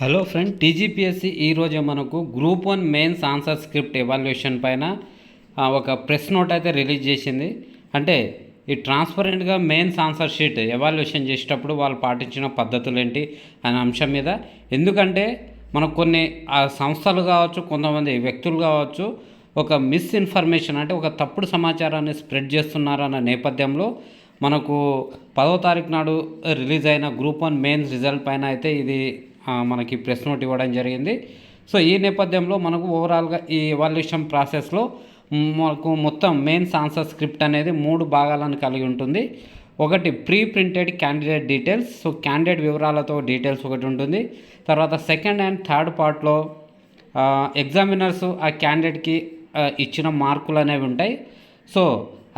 Hello friend TGPSC ఈరోజు మనకు group one mains answer script evaluation పైన ఒక ప్రెస్ నోట్ అయితే రిలీజ్ చేసింది. అంటే ఈ ట్రాన్స్పరెంట్గా మెయిన్స్ ఆన్సర్ షీట్ ఎవాల్యుయేషన్ చేసేటప్పుడు వాళ్ళు పాటించిన పద్ధతులు ఏంటి అనే అంశం మీద. ఎందుకంటే మనకు కొన్ని ఆ సంస్థలు కావచ్చు కొంతమంది వ్యక్తులు కావచ్చు ఒక మిస్ఇన్ఫర్మేషన్ అంటే ఒక తప్పుడు సమాచారాన్ని స్ప్రెడ్ చేస్తున్నారన్న నేపథ్యంలో మనకు పదో తారీఖు నాడు రిలీజ్ అయిన గ్రూప్ వన్ మెయిన్స్ రిజల్ట్ పైన అయితే ఇది మనకి ప్రెస్ నోట్ ఇవ్వడం జరిగింది. సో ఈ నేపథ్యంలో మనకు ఓవరాల్గా ఈ ఎవాల్యూషన్ ప్రాసెస్లో మనకు మొత్తం మెయిన్స్ ఆన్సర్ స్క్రిప్ట్ అనేది మూడు భాగాలను కలిగి ఉంటుంది. ఒకటి pre printed candidate details so candidate వివరాలతో డీటెయిల్స్ ఒకటి ఉంటుంది. తర్వాత సెకండ్ అండ్ థర్డ్ పార్ట్లో ఎగ్జామినర్స్ ఆ క్యాండిడేట్కి ఇచ్చిన మార్కులు అనేవి ఉంటాయి. సో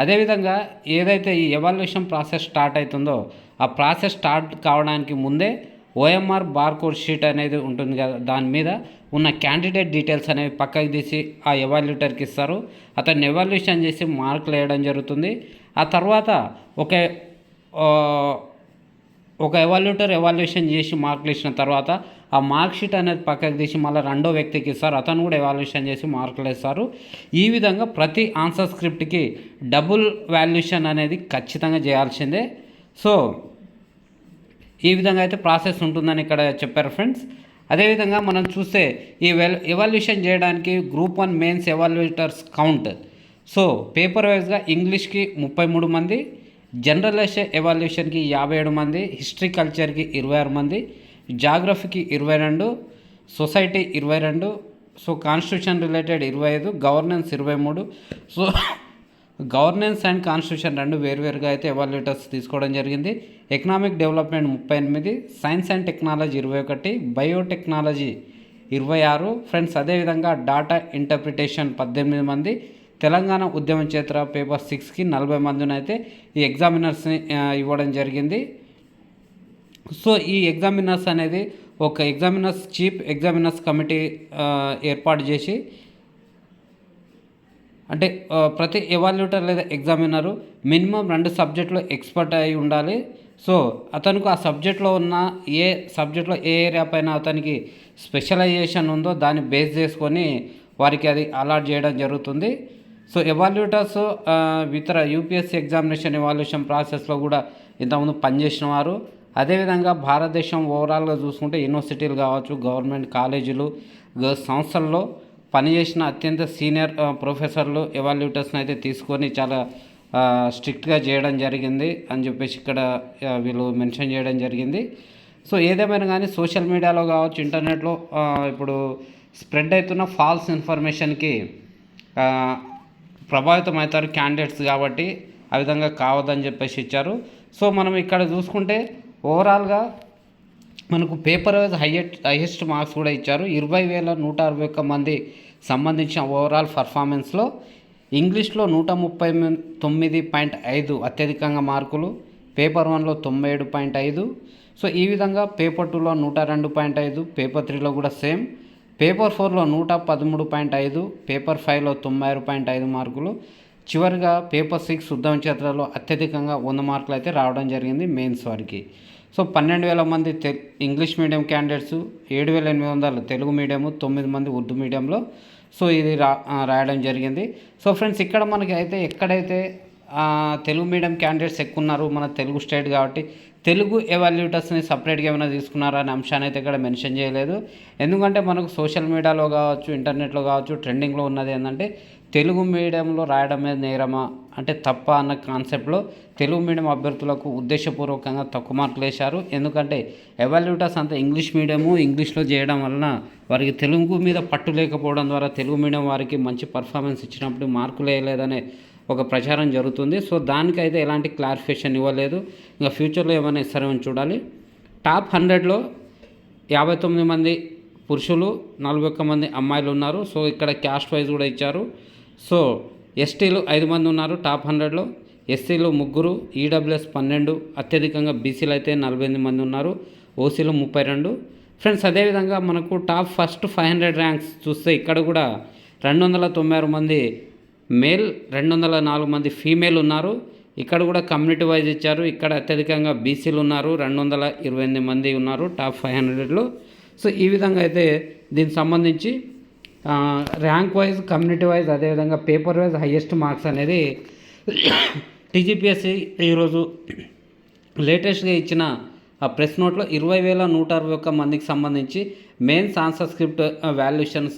అదేవిధంగా ఏదైతే ఈ ఎవాల్యుయేషన్ ప్రాసెస్ స్టార్ట్ అవుతుందో ఆ ప్రాసెస్ స్టార్ట్ కావడానికి ముందే ఓఎంఆర్ బార్కోడ్ షీట్ అనేది ఉంటుంది కదా దాని మీద ఉన్న క్యాండిడేట్ డీటెయిల్స్ అనేవి పక్కకి తీసి ఆ ఎవాల్యుయేటర్కి ఇస్తారు. అతన్ని ఎవాల్యుయేషన్ చేసి మార్కులు వేయడం జరుగుతుంది. ఆ తర్వాత ఒక ఒక ఎవాల్యూటర్ ఎవాల్యుయేషన్ చేసి మార్కులు ఇచ్చిన తర్వాత ఆ మార్క్ షీట్ అనేది పక్కకు తీసి మళ్ళీ రెండో వ్యక్తికి ఇస్తారు. అతను కూడా ఎవాల్యుయేషన్ చేసి మార్కులు ఇస్తారు ఈ విధంగా ప్రతి ఆన్సర్ స్క్రిప్ట్కి డబుల్ వాల్యుయేషన్ అనేది ఖచ్చితంగా చేయాల్సిందే. సో ఈ విధంగా అయితే ప్రాసెస్ ఉంటుందని ఇక్కడ చెప్పారు ఫ్రెండ్స్. అదేవిధంగా మనం చూస్తే ఈ వెల్ ఎవాల్యూషన్ చేయడానికి group one mains evaluators count so paper వైజ్గా ఇంగ్లీష్కి ముప్పై మూడు మంది జనరల్ ఎవాల్యూషన్కి యాభై ఏడు మంది హిస్టరీ కల్చర్కి ఇరవై ఆరు మంది జాగ్రఫీకి ఇరవై రెండు సొసైటీ ఇరవై రెండు సో కాన్స్టిట్యూషన్ రిలేటెడ్ ఇరవై ఐదు గవర్నెన్స్ ఇరవై మూడు సో గవర్నెన్స్ అండ్ కాన్స్టిట్యూషన్ రెండు వేరువేరుగా అయితే ఎవాల్యుయేటర్స్ తీసుకోవడం జరిగింది. ఎకనామిక్ డెవలప్మెంట్ ముప్పై ఎనిమిది సైన్స్ అండ్ టెక్నాలజీ ఇరవై ఒకటి బయోటెక్నాలజీ ఇరవై ఆరు ఫ్రెండ్స్ అదేవిధంగా డాటా ఇంటర్ప్రిటేషన్ పద్దెనిమిది మంది తెలంగాణ ఉద్యమ చేత పేపర్ సిక్స్కి నలభై మందిని అయితే ఈ ఎగ్జామినర్స్ని ఇవ్వడం జరిగింది. సో ఈ ఎగ్జామినర్స్ అనేది ఒక ఎగ్జామినర్స్ చీఫ్ ఎగ్జామినర్స్ కమిటీ ఏర్పాటు చేసి అంటే ప్రతి ఎవాల్యూటర్ లేదా ఎగ్జామినరు మినిమం రెండు సబ్జెక్టులో ఎక్స్పర్ట్ అయి ఉండాలి. సో అతనికి ఆ సబ్జెక్ట్లో ఉన్న ఏ సబ్జెక్ట్లో ఏ ఏరియా పైన అతనికి స్పెషలైజేషన్ ఉందో దాన్ని బేస్ చేసుకొని వారికి అది అలాట్ చేయడం జరుగుతుంది. సో ఎవాల్యూటర్స్ ఇతర యూపీఎస్సీ ఎగ్జామినేషన్ ఎవాల్యూషన్ ప్రాసెస్లో కూడా ఇంతకుముందు పనిచేసిన వారు. అదేవిధంగా భారతదేశం ఓవరాల్గా చూసుకుంటే యూనివర్సిటీలు కావచ్చు గవర్నమెంట్ కాలేజీలు సంస్థల్లో పనిచేసిన అత్యంత సీనియర్ ప్రొఫెసర్లు ఎవాల్యూటర్స్ని అయితే తీసుకొని చాలా స్ట్రిక్ట్గా చేయడం జరిగింది అని చెప్పేసి ఇక్కడ వీళ్ళు మెన్షన్ చేయడం జరిగింది. సో ఏదేమైనా కానీ సోషల్ మీడియాలో కావచ్చు ఇంటర్నెట్లో ఇప్పుడు స్ప్రెడ్ అవుతున్న ఫాల్స్ ఇన్ఫర్మేషన్కి ప్రభావితం అవుతారు క్యాండిడేట్స్ కాబట్టి ఆ విధంగా కావద్దని చెప్పేసి ఇచ్చారు. సో మనం ఇక్కడ చూసుకుంటే ఓవరాల్గా మనకు paper wise highest highest marks కూడా ఇచ్చారు. ఇరవై వేల నూట అరవై ఒక్క మంది సంబంధించిన ఓవరాల్ పర్ఫార్మెన్స్లో ఇంగ్లీష్లో నూట ముప్పై తొమ్మిది పాయింట్ ఐదు అత్యధికంగా మార్కులు పేపర్ వన్లో తొంభై ఏడు పాయింట్ ఐదు. సో ఈ విధంగా పేపర్ టూలో నూట రెండు పాయింట్ ఐదు పేపర్ త్రీలో కూడా సేమ్ పేపర్ ఫోర్లో నూట పదమూడు పాయింట్ ఐదు పేపర్ ఫైవ్లో తొంభై ఆరు పాయింట్ ఐదు మార్కులు. చివరిగా పేపర్ సిక్స్ ఉద్యమ క్షేత్రాల్లో అత్యధికంగా వంద మార్కులు అయితే రావడం జరిగింది మెయిన్స్ వారికి. సో పన్నెండు వేల మంది తె ఇంగ్లీష్ మీడియం క్యాండిడేట్స్ ఏడు వేల ఎనిమిది వందలు తెలుగు మీడియము తొమ్మిది మంది ఉర్దూ మీడియంలో. సో ఇది రా రాయడం జరిగింది. సో ఫ్రెండ్స్ ఇక్కడ మనకి అయితే ఎక్కడైతే తెలుగు మీడియం క్యాండిడేట్స్ ఎక్కువ ఉన్నారు మన తెలుగు స్టేట్ కాబట్టి. తెలుగు ఎవాల్యూటర్స్ని సపరేట్గా ఏమైనా తీసుకున్నారా అనే అంశాన్ని అయితే ఇక్కడ మెన్షన్ చేయలేదు. ఎందుకంటే మనకు సోషల్ మీడియాలో కావచ్చు ఇంటర్నెట్లో కావచ్చు ట్రెండింగ్లో ఉన్నది ఏంటంటే తెలుగు మీడియంలో రాయడమే నేరమా? అంటే తప్ప అన్న కాన్సెప్ట్లో తెలుగు మీడియం అభ్యర్థులకు ఉద్దేశపూర్వకంగా తక్కువ మార్కులు వేశారు. ఎందుకంటే ఎవాల్యూటర్స్ అంతా ఇంగ్లీష్ మీడియము ఇంగ్లీష్లో చేయడం వలన వారికి తెలుగు మీద పట్టు లేకపోవడం ద్వారా తెలుగు మీడియం వారికి మంచి పర్ఫార్మెన్స్ ఇచ్చినప్పుడు మార్కులు వేయలేదనే ఒక ప్రచారం జరుగుతుంది. సో దానికైతే ఎలాంటి క్లారిఫికేషన్ ఇవ్వలేదు. ఇంకా ఫ్యూచర్లో ఏమైనా ఇస్తారేమో చూడాలి. టాప్ హండ్రెడ్లో యాభై తొమ్మిది మంది పురుషులు నలభై ఒక్క మంది అమ్మాయిలు ఉన్నారు. సో ఇక్కడ క్యాస్ట్ వైజ్ కూడా ఇచ్చారు. సో ఎస్టీలు ఐదు మంది ఉన్నారు టాప్ హండ్రెడ్లో. ఎస్సీలు ముగ్గురు ఈడబ్ల్యూఎస్ పన్నెండు అత్యధికంగా బీసీలు అయితే నలభై ఎనిమిది మంది ఉన్నారు. ఓసీలు ముప్పై రెండు. ఫ్రెండ్స్ అదేవిధంగా మనకు top first five hundred ranks చూస్తే ఇక్కడ కూడా రెండు వందల తొంభై ఆరు మంది మేల్ రెండు వందల నాలుగు మంది ఫీమేల్ ఉన్నారు. ఇక్కడ కూడా కమ్యూనిటీ వైజ్ ఇచ్చారు. ఇక్కడ అత్యధికంగా బీసీలు ఉన్నారు. రెండు వందల ఇరవై ఎనిమిది మంది ఉన్నారు టాప్ ఫైవ్ హండ్రెడ్లో. సో ఈ విధంగా అయితే దీనికి సంబంధించి ర్యాంక్ వైజ్ కమ్యూనిటీ వైజ్ అదేవిధంగా పేపర్ వైజ్ హయ్యెస్ట్ మార్క్స్ అనేది టీజీపీఎస్సీ ఈరోజు లేటెస్ట్గా ఇచ్చిన ఆ ప్రెస్ నోట్లో ఇరవై వేల నూట అరవై ఒక్క మందికి సంబంధించి మెయిన్స్ ఆన్సర్ స్క్రిప్ట్ వాల్యుయేషన్స్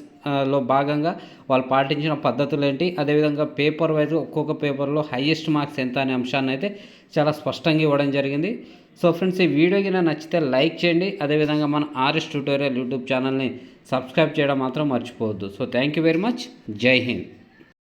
లో భాగంగా వాళ్ళు పాటించిన పద్ధతులు ఏంటి అదేవిధంగా పేపర్ వైజ్ ఒక్కొక్క పేపర్లో హైయెస్ట్ మార్క్స్ ఎంత అనే అంశాన్ని అయితే చాలా స్పష్టంగా ఇవ్వడం జరిగింది. సో ఫ్రెండ్స్ ఈ వీడియో కింద నచ్చితే లైక్ చేయండి. అదేవిధంగా మన ఆర్ఎస్ ట్యూటోరియల్ యూట్యూబ్ ఛానల్ని సబ్స్క్రైబ్ చేయడం మాత్రం మర్చిపోవద్దు. So thank you very much. జై హింద్.